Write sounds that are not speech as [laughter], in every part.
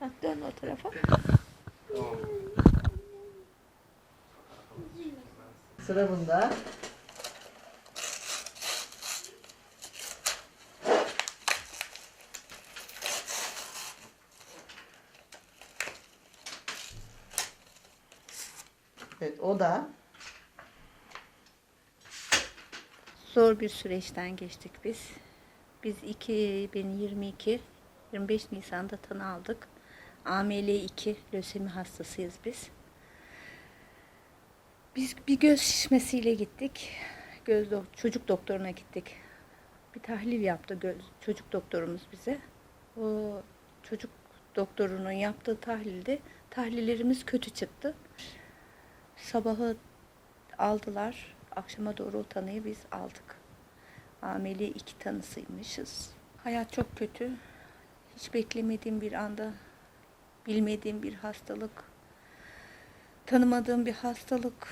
Ha, dön o tarafa. Sıra bunda. Evet o da Zor bir süreçten geçtik biz. Biz 2022 25 Nisan'da tanı aldık. AML2 lösemi hastasıyız biz. Biz bir göz şişmesiyle gittik. Göz dok- çocuk doktoruna gittik. Bir tahlil yaptı göz çocuk doktorumuz bize. O çocuk doktorunun yaptığı tahlilde tahlillerimiz kötü çıktı. Sabahı aldılar. Akşama doğru o tanıyı biz aldık. Ameli iki tanısıymışız. Hayat çok kötü. Hiç beklemediğim bir anda bilmediğim bir hastalık, tanımadığım bir hastalık.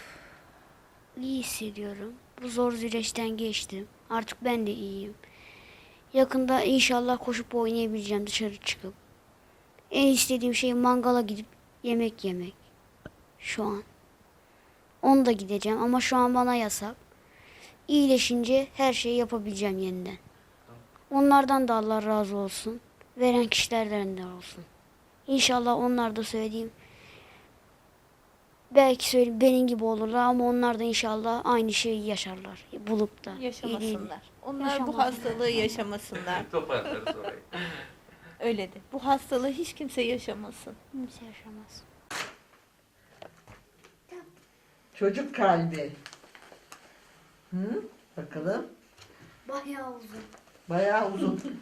İyi hissediyorum. Bu zor süreçten geçtim. Artık ben de iyiyim. Yakında inşallah koşup oynayabileceğim dışarı çıkıp. En istediğim şey mangala gidip yemek yemek. Şu an. Onu da gideceğim ama şu an bana yasak. İyileşince her şeyi yapabileceğim yeniden. Onlardan da Allah razı olsun. Veren kişilerden de olsun. İnşallah onlar da söylediğim belki söyle benim gibi olurlar ama onlar da inşallah aynı şeyi yaşarlar. Bulup da. Yaşamasınlar. Onlar bu Yaşamasınlar. hastalığı yaşamasınlar. [laughs] Toparlarız orayı. Öyle de. Bu hastalığı hiç kimse yaşamasın. Kimse yaşamaz. çocuk kalbi. Hı? Bakalım. Bayağı uzun. Bayağı uzun.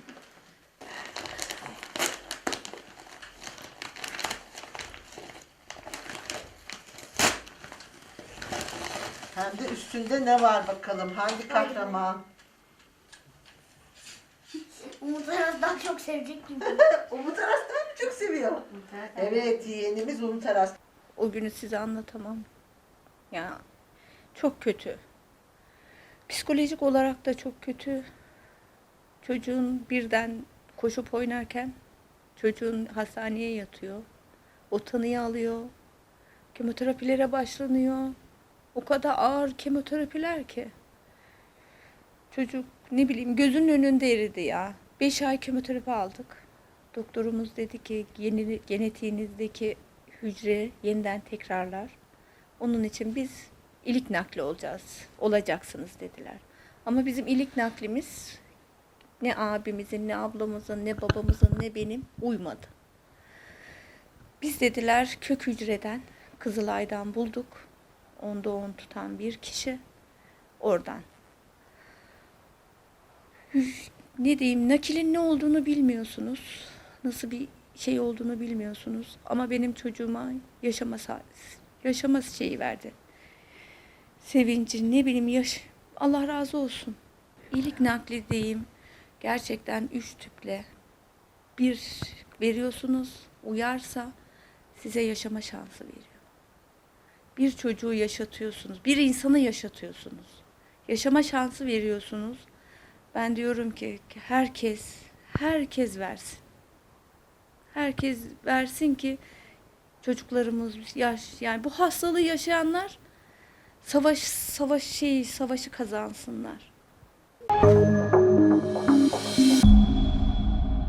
Hem de üstünde ne var bakalım? Hangi kahraman? Umut Aras daha çok sevecek gibi. [laughs] Umut Aras'tan mı çok seviyor? Evet yeğenimiz Umut Aras. O günü size anlatamam. Ya çok kötü. Psikolojik olarak da çok kötü. Çocuğun birden koşup oynarken çocuğun hastaneye yatıyor. O tanıyı alıyor. Kemoterapilere başlanıyor. O kadar ağır kemoterapiler ki. Çocuk ne bileyim gözünün önünde eridi ya. Beş ay kemoterapi aldık. Doktorumuz dedi ki yeni, genetiğinizdeki hücre yeniden tekrarlar. Onun için biz ilik nakli olacağız, olacaksınız dediler. Ama bizim ilik naklimiz ne abimizin, ne ablamızın, ne babamızın, ne benim uymadı. Biz dediler kök hücreden, Kızılay'dan bulduk. Onda on tutan bir kişi oradan. Ne diyeyim, nakilin ne olduğunu bilmiyorsunuz. Nasıl bir şey olduğunu bilmiyorsunuz. Ama benim çocuğuma yaşama, yaşama şeyi verdi. Sevinci, ne bileyim yaş. Allah razı olsun. İyilik nakli diyeyim. Gerçekten üç tüple bir veriyorsunuz. Uyarsa size yaşama şansı veriyor. Bir çocuğu yaşatıyorsunuz. Bir insanı yaşatıyorsunuz. Yaşama şansı veriyorsunuz. Ben diyorum ki herkes, herkes versin. Herkes versin ki çocuklarımız yaş yani bu hastalığı yaşayanlar savaş savaş şey savaşı kazansınlar.